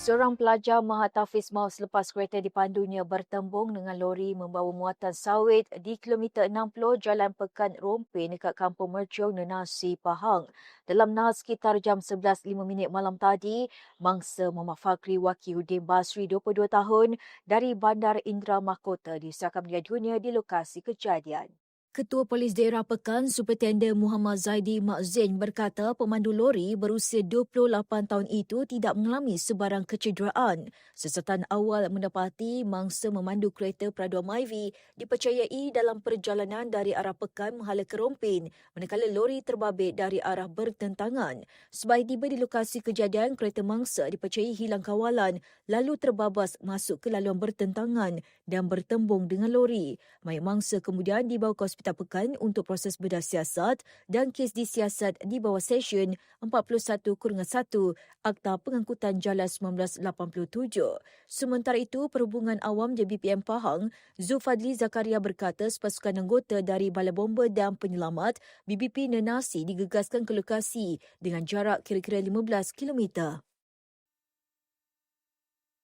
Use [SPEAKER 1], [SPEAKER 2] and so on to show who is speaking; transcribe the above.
[SPEAKER 1] Seorang pelajar Mahatafiz maut selepas kereta dipandunya bertembung dengan lori membawa muatan sawit di kilometer 60 Jalan Pekan Rompin dekat Kampung Mercung, Nenasi, Pahang. Dalam nahas sekitar jam 11.05 minit malam tadi, mangsa Muhammad Fakri Wakiuddin Basri 22 tahun dari Bandar Indra Mahkota disahkan meninggal dunia di lokasi kejadian. Ketua Polis Daerah Pekan, Superintendent Muhammad Zaidi Mak Zain berkata pemandu lori berusia 28 tahun itu tidak mengalami sebarang kecederaan. Sesetan awal mendapati mangsa memandu kereta Peraduan Myvi dipercayai dalam perjalanan dari arah Pekan menghala ke Rompin manakala lori terbabit dari arah bertentangan. Sebaik tiba di lokasi kejadian, kereta mangsa dipercayai hilang kawalan lalu terbabas masuk ke laluan bertentangan dan bertembung dengan lori. Mayat mangsa kemudian dibawa ke Hospital Pekan untuk proses bedah siasat dan kes disiasat di bawah Session 41-1 Akta Pengangkutan Jalan 1987. Sementara itu, Perhubungan Awam JBPM Pahang, Zulfadli Zakaria berkata sepasukan anggota dari Balai Bomba dan Penyelamat BBP Nenasi digegaskan ke lokasi dengan jarak kira-kira 15 kilometer.